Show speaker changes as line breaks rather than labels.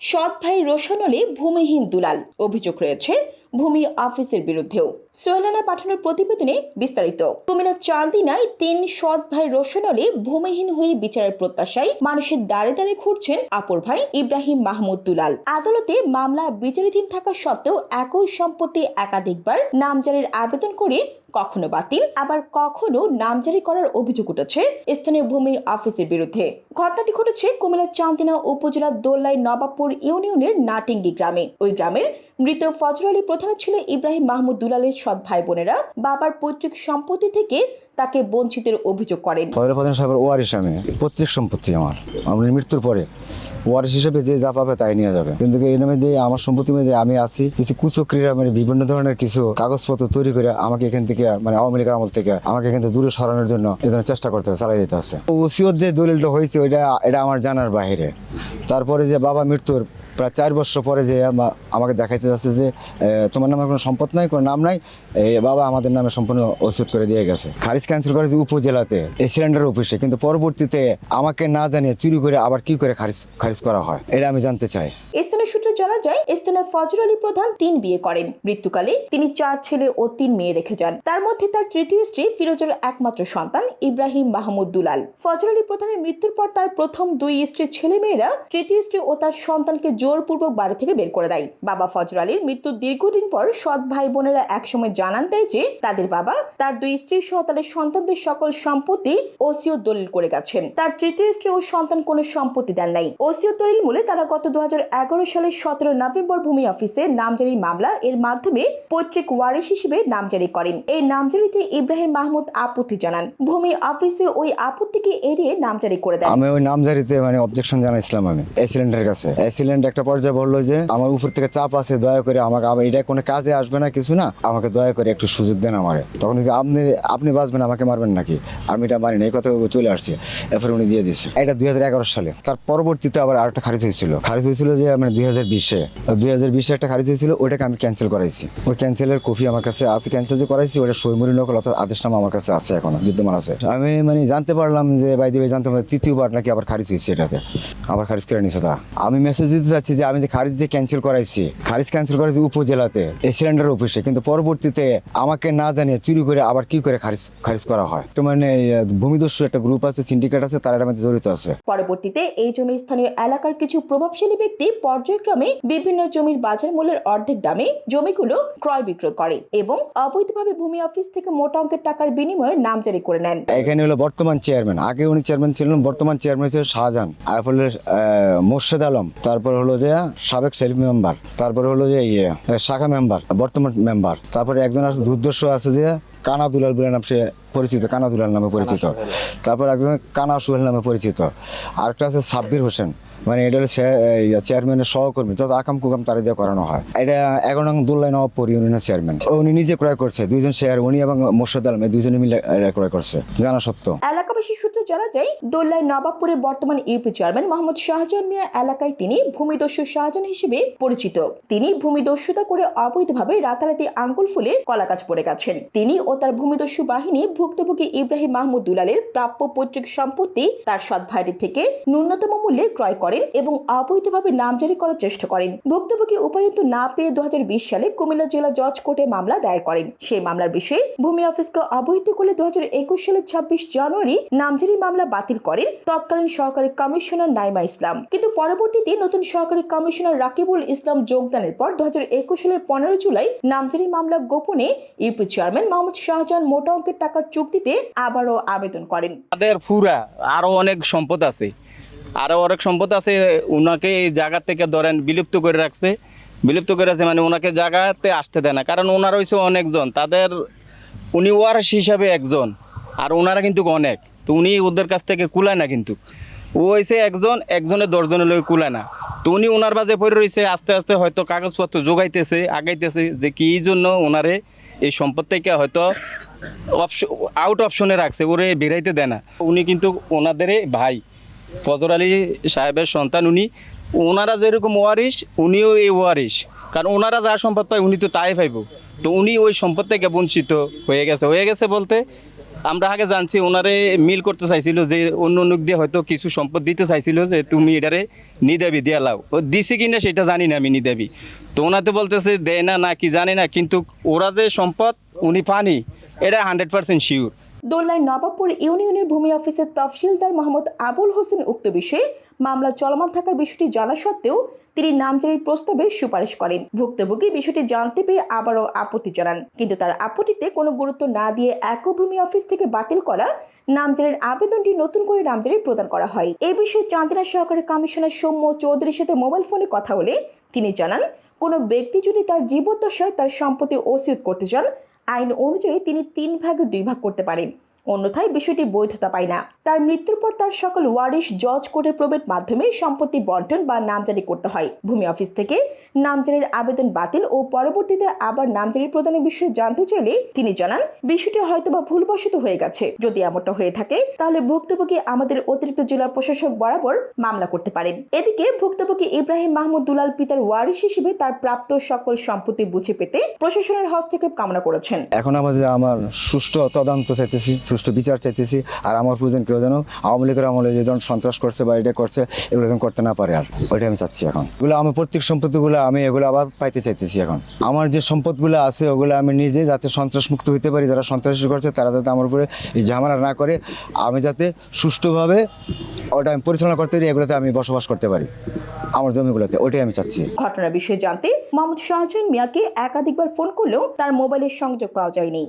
সৎ ভাই রোশন ভূমিহীন দুলাল। অভিযোগ রয়েছে, ভূমি অফিসের বিরুদ্ধেও। সোহেলানা পাঠানোর প্রতিবেদনে বিস্তারিত। কুমিল্লা চারদিনায় তিন সৎ ভাই রোশন ভূমিহীন হয়ে বিচারের প্রত্যাশায় মানুষের দাঁড়ে দাঁড়ে ঘুরছেন আপুর ভাই ইব্রাহিম মাহমুদ দুলাল। আদালতে মামলা বিচারাধীন থাকা সত্ত্বেও একই সম্পত্তি একাধিকবার নামজারির আবেদন করে কখনো বাতিল, আবার কখনো নামজারি করার অভিযোগ উঠেছে স্থানীয় ভূমি অফিসের বিরুদ্ধে। ঘটনাটি ঘটেছে কুমিল্লা চান্দিনা উপজেলার দোল্লাই নবাবপুর ইউনিয়নের নাটিঙ্গি গ্রামে। ওই গ্রামের মৃত ফজর আলী প্রধান ছিল ইব্রাহিম মাহমুদ দুলালের সৎ ভাই বোনেরা বাবার পৈতৃক সম্পত্তি থেকে তাকে বঞ্চিতের অভিযোগ করেন।
ফজল প্রধান সাহেবের ওয়ারিশ আমি প্রত্যেক সম্পত্তি আমার। আমার মৃত্যুর পরে ওয়ারিশ হিসেবে যে যা পাবে তাই নিয়ে যাবে। কিন্তু এই নামে দিয়ে, আমার সম্পত্তি মধ্যে আমি আছি কিছু কুচক্রীরা মানে বিভিন্ন ধরনের কিছু কাগজপত্র তৈরি করে আমাকে এখান থেকে মানে আওয়ামী লীগের আমল থেকে আমাকে এখান থেকে দূরে সরানোর জন্য এই ধরনের চেষ্টা করতে চালাই যেতে আছে। ওসিওর যে দলিলটা হয়েছে, ওইটা, এটা আমার জানার বাইরে। তারপরে যে বাবা মৃত্যুর প্রায় চার বছর পরে যে আমাকে দেখাইতে যাচ্ছে যে তোমার নামে কোনো সম্পদ নাই, কোনো নাম নাই বাবা আমাদের নামে সম্পূর্ণ ওষুধ করে দিয়ে গেছে। খারিজ ক্যান্সেল করেছে উপজেলাতে এই সিলিন্ডার অফিসে, কিন্তু পরবর্তীতে আমাকে না জানিয়ে চুরি করে আবার কি করে খারিজ খারিজ করা হয়, এটা আমি জানতে চাই।
সূত্রে জানা যায় স্থানীয় ফজর আলী প্রধান তিন বিয়ে করেন। মৃত্যুকালে তিনি চার ছেলে ও তিন মেয়ে রেখে যান। তার মধ্যে তার তৃতীয় স্ত্রী ফিরোজের একমাত্র সন্তান ইব্রাহিম মাহমুদ দুলাল। ফজর আলী প্রধানের মৃত্যুর পর তার প্রথম দুই স্ত্রীর ছেলে মেয়েরা তৃতীয় স্ত্রী ও তার সন্তানকে জোরপূর্বক বাড়ি থেকে বের করে দেয়। বাবা ফজর আলীর মৃত্যুর দীর্ঘদিন পর সৎ ভাই বোনেরা একসময় জানান দেয় যে, তাদের বাবা তার দুই স্ত্রী সহ তাদের সন্তানদের সকল সম্পত্তি ওসিও দলিল করে গেছেন। তার তৃতীয় স্ত্রী ও সন্তান কোনো সম্পত্তি দেন নাই। ওসিও দলিল মূলে তারা গত দু এগারো সালের সতেরো নভেম্বর ভূমি অফিসে নামজারি মামলা এর মাধ্যমে পৈতৃক ওয়ারিশ হিসেবে নামজারি করেন। এই নামজারিতে ইব্রাহিম মাহমুদ আপত্তি জানান। ভূমি অফিসে ওই আপত্তিকে এড়িয়ে নামজারি করে দেন।
আমি ওই নামজারিতে মানে অবজেকশন জানাইছিলাম আমি এসিলেন্ডের কাছে। এসিলেন্ড একটা পর্যায়ে বলল যে, আমার উপর থেকে চাপ আছে, দয়া করে আমাকে এটা কোনো কাজে আসবে না, কিছু না, আমাকে দয়া করে একটু সুযোগ দেন আমারে। তখন আপনি আপনি বাঁচবেন, আমাকে মারবেন নাকি? আমি এটা মানি এই কথা চলে আসছে। এরপরে উনি দিয়ে দিচ্ছে এটা দুই হাজার এগারো সালে। তার পরবর্তীতে আবার আরেকটা খারিজ হয়েছিল। খারিজ হয়েছিল যে মানে দুই হাজার বিশে। দুই হাজার বিশে একটা খারিজ হয়েছিল, ওইটাকে আমি ক্যান্সেল করাইছি। ওই ক্যান্সেলের কপি আমার কাছে আছে ক্যান্সেল যে করাইছি ওটা সৈমুরি নকল অর্থাৎ আদেশনামা আমার কাছে আছে এখনও, বিদ্যমান আছে। আমি মানে জানতে পারলাম যে বাইদি ভাই জানতে পারলাম, তৃতীয়বার নাকি আবার খারিজ হয়েছে এটাতে। আবার খারিজ করে নিছে তারা। আমি মেসেজ দিতে চাচ্ছি যে, আমি যে খারিজ যে ক্যান্সেল করাইছি, খারিজ ক্যান্সেল করাইছি উপজেলাতে, এই সিলিন্ডার অফিসে কিন্তু পরবর্তীতে আমাকে না জানিয়ে চুরি করে আবার কি করে খারিজ খারিজ করা হয়? তো মানে ভূমিদস্যু একটা গ্রুপ আছে সিন্ডিকেট আছে, তারা মধ্যে জড়িত আছে।
পরবর্তীতে এই জমি স্থানীয় এলাকার কিছু প্রভাবশালী ব্যক্তি পর্যায়ক্রমে বিভিন্ন জমির বাজার মূল্যের অর্ধেক দামে জমিগুলো ক্রয় বিক্রয় করে এবং অবৈধভাবে ভূমি অফিস থেকে মোটা অঙ্কের টাকার বিনিময়ে নামজারি করে নেন।
এখানে হলো বর্তমান চেয়ারম্যান আগে উনি চেয়ারম্যান ছিলেন, বর্তমান চেয়ারম্যান ছিল শাহজাহান। তারপরে মোর্শেদ আলম। তারপর হলো যে সাবেক সেলফ মেম্বার। তারপর হলো যে ইয়ে শাখা মেম্বার, বর্তমান মেম্বার। তারপরে একজন আছে, দুর্দর্শ আছে যে কানা দুলাল বলে নাম সে পরিচিত কানা দুলাল নামে পরিচিত। তারপর একজন কানা সুহেল নামে পরিচিত। আরেকটা আছে সাব্বির হোসেন। মানে এটা হলো চেয়ারম্যানের সহকর্মী যত আকাম কুকাম তারা দিয়ে করানো হয়। এটা এগারো নং দুল্লাই নবাবপুর ইউনিয়নের চেয়ারম্যান উনি নিজে ক্রয় করছে দুইজন শেয়ার উনি এবং মোর্শেদ আলম এই দুজনে মিলে এটা ক্রয় করছে। জানা সত্য।
এলাকাবাসী সূত্রে জানা যায় দোল্লায় নবাবপুরে বর্তমান ইউপি চেয়ারম্যান মোহাম্মদ শাহজাহান মিয়া এলাকায় তিনি ভূমিদস্যু শাহজাহান হিসেবে পরিচিত। তিনি ভূমিদস্যুতা করে অবৈধভাবে রাতারাতি আঙ্গুল ফুলে কলাগাছ পড়ে গেছেন। তিনি ও তার ভূমিদস্যু বাহিনী ভুক্তভোগী ইব্রাহিম মাহমুদ দুলালের প্রাপ্য পৈতৃক সম্পত্তি তার সৎ ভাইয়ের থেকে ন্যূনতম মূল্যে ক্রয় করেন এবং অবৈধভাবে নামজারি করার চেষ্টা করেন। ভুক্তভোগী উপায়ন্ত না পেয়ে দু সালে কুমিল্লা জেলা জজ কোর্টে মামলা দায়ের করেন। সেই মামলার বিষয়ে ভূমি অফিসকে অবহিত করলে দু সালের ছাব্বিশ জানুয়ারি নামজারি মামলা বাতিল করেন তৎকালীন সহকারী কমিশনার নাইমা ইসলাম। কিন্তু পরবর্তীতে নতুন সহকারী কমিশনার রাকিবুল ইসলাম যোগদানের পর দু হাজার একুশ সালের পনেরো জুলাই নামজারি মামলা গোপনে ইউপি চেয়ারম্যান মোহাম্মদ শাহজাহান মোটা অঙ্কের টাকার চুক্তিতে আবারও আবেদন করেন।
তাদের ফুরা, আরও অনেক সম্পদ আছে। আরও অনেক সম্পদ আছে ওনাকে এই জায়গা থেকে ধরেন বিলুপ্ত করে রাখছে। বিলুপ্ত করে রাখছে মানে ওনাকে জায়গাতে আসতে দেয় না, কারণ ওনার হয়েছে অনেকজন। তাদের, উনি ওয়ারিশ হিসাবে একজন, আর ওনারা কিন্তু অনেক। তো উনি ওদের কাছ থেকে কুলায় না কিন্তু। ও হয়েছে একজন একজনের দশজনের লোক কুলায় না। তো উনি ওনার বাজে পড়ে রয়েছে আস্তে আস্তে হয়তো কাগজপত্র যোগাইতেছে আগাইতেছে যে কি জন্য ওনারে এই সম্পদ থেকে হয়তো আউট অপশনে রাখছে, ওরে বেরাইতে দেয় না। উনি কিন্তু ওনাদের ভাই। ফজর আলী সাহেবের সন্তান উনি। ওনারা যেরকম ওয়ারিস উনিও এই ওয়ারিস কারণ ওনারা যা সম্পদ পায়, উনি তো তাই পাইব। তো উনি ওই সম্পদ থেকে বঞ্চিত হয়ে গেছে। হয়ে গেছে বলতে আমরা আগে জানছি, ওনারে মিল করতে চাইছিল যে অন্য অন্য দিয়ে হয়তো কিছু সম্পদ দিতে চাইছিল যে তুমি এটারে নিদাবি দিয়ে লাও। ও দিছে কি না সেটা জানি না আমি নিদাবি। তো ওনাতে বলতেছে, দেয় না না কি জানি না, কিন্তু ওরা যে সম্পদ, উনি পানি, এটা hundred percent sure
Dollai Nawabpur ইউনিয়নের ভূমি অফিসের তফসিলদার মোহাম্মদ আবুল হোসেন উক্ত বিষয়ে মামলা চলমান থাকার বিষয়টি জানা সত্ত্বেও তিনি নামজারির প্রস্তাবে সুপারিশ করেন। ভুক্তভোগী বিষয়টি জানতে পেয়ে আবারও আপত্তি জানান। কিন্তু তার আপত্তিতে কোনো গুরুত্ব না দিয়ে একই ভূমি অফিস থেকে বাতিল করা নামজারির আবেদনটি নতুন করে নামজারি প্রদান করা হয়। এই বিষয়ে চান্দিনা সহকারী কমিশনার সৌম্য চৌধুরীর সাথে মোবাইল ফোনে কথা বলে তিনি জানান, কোনো ব্যক্তি যদি তার জীবদ্দশায় তার সম্পত্তি ওসিয়ত করতে চান আইন অনুযায়ী তিনি তিন ভাগে দুই ভাগ করতে পারেন। অন্যথায় বিষয়টি বৈধতা পায় না। তার মৃত্যুর পর তার সকল ওয়ারিশ জজ কোর্টে প্রবেট মাধ্যমে সম্পত্তি বন্টন বা নামজারি করতে হয়। ভূমি অফিস থেকে নামজারির আবেদন বাতিল ও পরবর্তীতে আবার নামজারি প্রদানের বিষয়ে জানতে চাইলে তিনি জানান, বিষয়টি হয়তোবা ভুলবশত হয়ে গেছে। যদি এমনটা হয়ে থাকে, তাহলে ভুক্তভোগী আমাদের অতিরিক্ত জেলা প্রশাসক বরাবর মামলা করতে পারেন। এদিকে ভুক্তভোগী ইব্রাহিম মাহমুদ দুলাল পিতার ওয়ারিশ হিসেবে তার প্রাপ্ত সকল সম্পত্তি বুঝে পেতে প্রশাসনের হস্তক্ষেপ কামনা করেছেন।
এখন আমাদের আমার সুষ্ঠু তদন্ত চাইতেছি, সুষ্ঠু বিচার চাইতেছি, আর আমার প্রয়োজন কেউ যেন আওয়ামী লীগের আমলে যে ধরুন সন্ত্রাস করছে বা এটা করছে, এগুলো যেন করতে না পারে আর। ওইটা আমি চাচ্ছি এখন। এগুলো আমার প্রত্যেক সম্পত্তিগুলো আমি এগুলো আবার পাইতে চাইতেছি এখন। আমার যে সম্পদগুলো আছে, ওগুলো আমি নিজে যাতে সন্ত্রাস মুক্ত হইতে পারি, যারা সন্ত্রাস করছে, তারা যাতে আমার উপরে এই ঝামেলা না করে, আমি যাতে সুষ্ঠুভাবে ওটা আমি পরিচালনা করতে পারি, এগুলোতে আমি বসবাস করতে পারি। আমার জমিগুলোতে, ওইটাই আমি চাচ্ছি।
ঘটনার বিষয়ে জানতে মোহাম্মদ শাহজাহান মিয়াকে একাধিকবার ফোন করলেও তার মোবাইলের সংযোগ পাওয়া যায়নি।